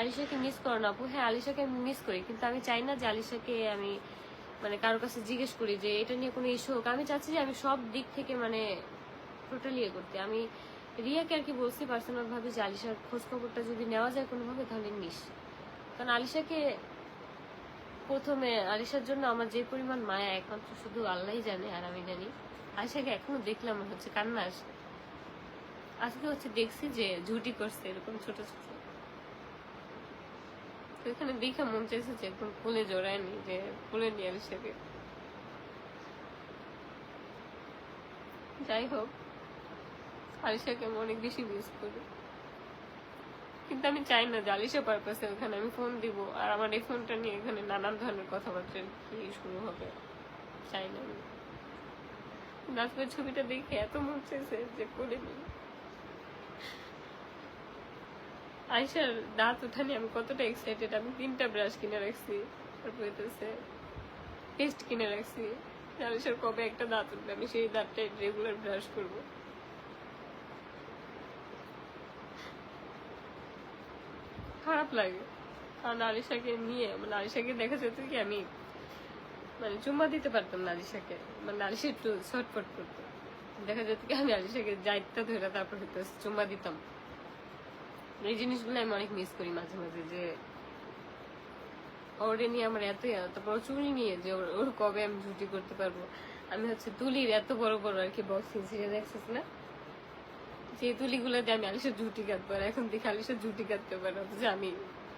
আলিশাকে miss করো না আপু। হ্যাঁ আলিশাকে আমি মিস করি, কিন্তু আমি চাই না যে আলিশাকে আমি মানে কারোর কাছে জিজ্ঞেস করি যে এটা নিয়ে কোনো ইস্যু হোক। আমি চাচ্ছি যে আমি সব দিক থেকে মানে টোটালি ইয়ে করতে। আমি রিয়াকে আর কি বলছি পার্সোনাল ভাবে যে আলিশার খোঁজ খবরটা যদি নেওয়া যায় কোনোভাবে, তাহলে নিস। কারণ আলিশাকে প্রথমে, আলিশার জন্য আমার যে পরিমাণ মায়া একমাত্র শুধু আল্লাহই জানে, আর আমি জানি আলিশাকে এখনও দেখলাম হচ্ছে কান্না আসে। আজকে হচ্ছে দেখছি যে ঝুটি করছে এরকম ছোট ছোট। এখানে দেখে মন চাইছে যে একদম কোলে জড়ায়নি, যে কোলে নিয়ে আলিশাকে যাই হোক, আলিশাকে আমি অনেক বেশি মিস করি। কিন্তু আমি চাই না যে আলিশা পারপাসে ওখানে আমি ফোন দিব, আর আমার এই ফোনটা নিয়ে এখানে নানান ধরনের কথাবার্তা কি শুরু হবে। চাই না আমি। নাচবের ছবিটা দেখে এত মন চাইছে যে করে নিই। আইসার দাঁত উঠানি, আমি কতটা এক্সাইটেড আমি তিনটা ব্রাশ কিনে রাখছি। তারপরে পেস্ট কিনে রাখছি। আলিশার কবে একটা দাঁত উঠবে? আমি সেই রেগুলার ব্রাশ করব। খারাপ লাগে। কারণ আলিশাকে নিয়ে মানে আলিশাকে দেখা যেত কি আমি মানে চুম্মা দিতে পারতাম না আলিশাকে মানে আলিশা একটু ছটফট করতো। দেখা যেত কি আমি আলিশাকে যাইতে ধরে তারপর হয়তো চুম্মা দিতাম। এই জিনিসগুলো আমি অনেক মিস করি মাঝে মাঝে যে ওরে নিয়ে আমার এত ইয়া, তারপর চুরি নিয়ে যে ওর- কবে আমি ছুটি করতে পারব? আমি হচ্ছে তুলির এত বড় বড় আর কি বক্সিং সিরিজ দেখছিস না? যে তুলিগুলো দিয়ে আমি আলিশার ঝুটি কাটবো আর এখন দেখি আলিশার ঝুটি কাটতে পারে অথচ আমি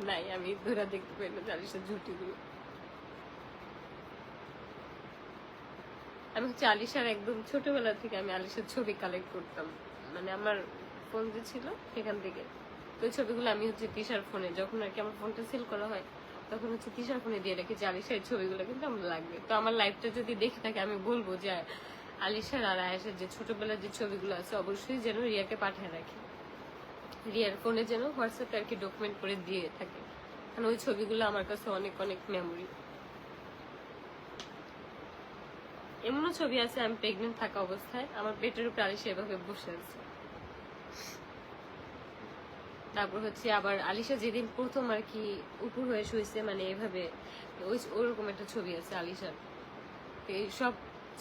নাই আমি ধরে দেখতে পাই না যে আলিশার ঝুটিগুলো আমি হচ্ছে আলিশার একদম ছোটবেলা থেকে আমি আলিশার ছবি কালেক্ট করতাম। মানে আমার ফোন যে ছিল সেখান থেকে। তো ওই ছবিগুলো আমি হচ্ছে তিশার ফোনে, যখন আর কি আমার ফোনটা সেল করা হয়, তখন হচ্ছে তিশার ফোনে দিয়ে রেখে যে আলিশার ছবিগুলো কিন্তু আমার লাগবে। তো আমার লাইফটা যদি দেখে থাকে, আমি বলব যে আলিশার আর আয়েশের যে ছোটবেলার যে ছবিগুলো আছে, অবশ্যই যেন রিয়াকে পাঠিয়ে রাখি। রিয়ার ফোনে যেন হোয়াটসঅ্যাপে আর কি ডকুমেন্ট করে দিয়ে থাকে। কারণ ওই ছবিগুলো আমার কাছে অনেক অনেক মেমোরি এমনও ছবি আছে, আমি প্রেগনেন্ট থাকা অবস্থায়, আমার পেটের উপরে আলিশা এভাবে বসে আছে। তারপর হচ্ছে আবার আলিশা যেদিন প্রথম আর কি উপর হয়ে শুয়েছে মানে এভাবে, ওই ওরকম একটা ছবি আছে আলিশার। এই সব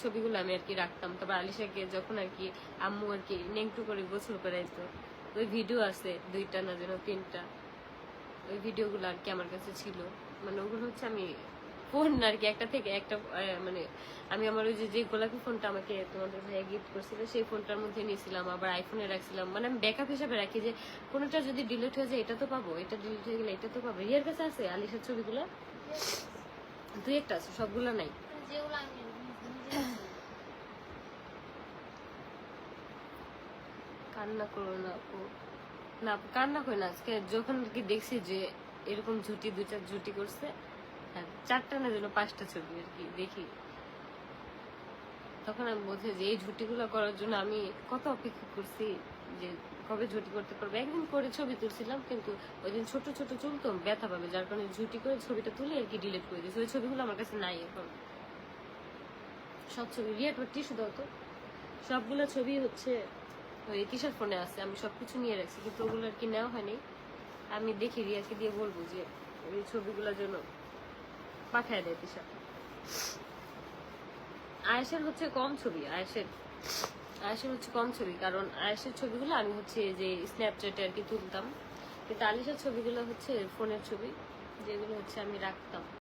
ছবিগুলো আমি আর কি রাখতাম। তারপর আলিশাকে যখন আর কি আম্মু আর কি নেংটু করে গোসল করাইতো, ওই ভিডিও আছে দুইটা না যেন তিনটা, ওই ভিডিওগুলো আর কি আমার কাছে ছিল। মানে ওগুলো হচ্ছে আমি ফোন আর কি একটা থেকে একটা মানে আমি আমার ওই যে যে গোলাপি ফোনটা আমাকে তোমাদের ভাইয়া গিফট করছিল সেই ফোনটার মধ্যে নিয়েছিলাম আবার আইফোনে রাখছিলাম। মানে আমি ব্যাকআপ হিসাবে রাখি যে কোনোটা যদি ডিলিট হয়ে যায় এটা তো পাবো এটা ডিলিট হয়ে গেলে এটা তো পাবো। রিয়ার কাছে আছে আলিশার ছবিগুলো? দুই একটা আছে সবগুলো নাই। কান্না করো না আপু। না কান্না করি না। আজকে যখন কি দেখছি যে এরকম ঝুটি দু চার ঝুটি করছে চারটা না যেন পাঁচটা ছবি আর কি, দেখি। তখন আমি বোঝে যে, এই ঝুটিগুলো করার জন্য আমি কত অপেক্ষা করছি যে কবে ঝুটি করতে পারব? একদিন করে ছবি তুলছিলাম, কিন্তু ওই দিন ছোট ছোট চুল তো ব্যথা পাবে, যার কারণে ঝুটি করে ছবিটা তুলে আর কি ডিলিট করে দিয়েছি। ওই ছবিগুলো আমার কাছে নাই এখন। সব ছবি রিয়াট টিস্যু দাও সবগুলো ছবি হচ্ছে ওই কিসের ফোনে আছে, আমি সবকিছু নিয়ে রাখছি, কিন্তু ওগুলো আর কি নেওয়া হয়নি। আমি দেখি রিয়াকে দিয়ে বলব যে ওই ছবিগুলোর জন্য পাঠায় দেয় তিশা আয়েসের হচ্ছে কম ছবি আয়েসের আয়েসের হচ্ছে কম ছবি, কারণ আয়েসের ছবিগুলো আমি হচ্ছে যে স্ন্যাপচ্যাটে আর কি তুলতাম। কিন্তু আলিশার ছবিগুলো হচ্ছে ফোনের ছবি, যেগুলো হচ্ছে আমি রাখতাম।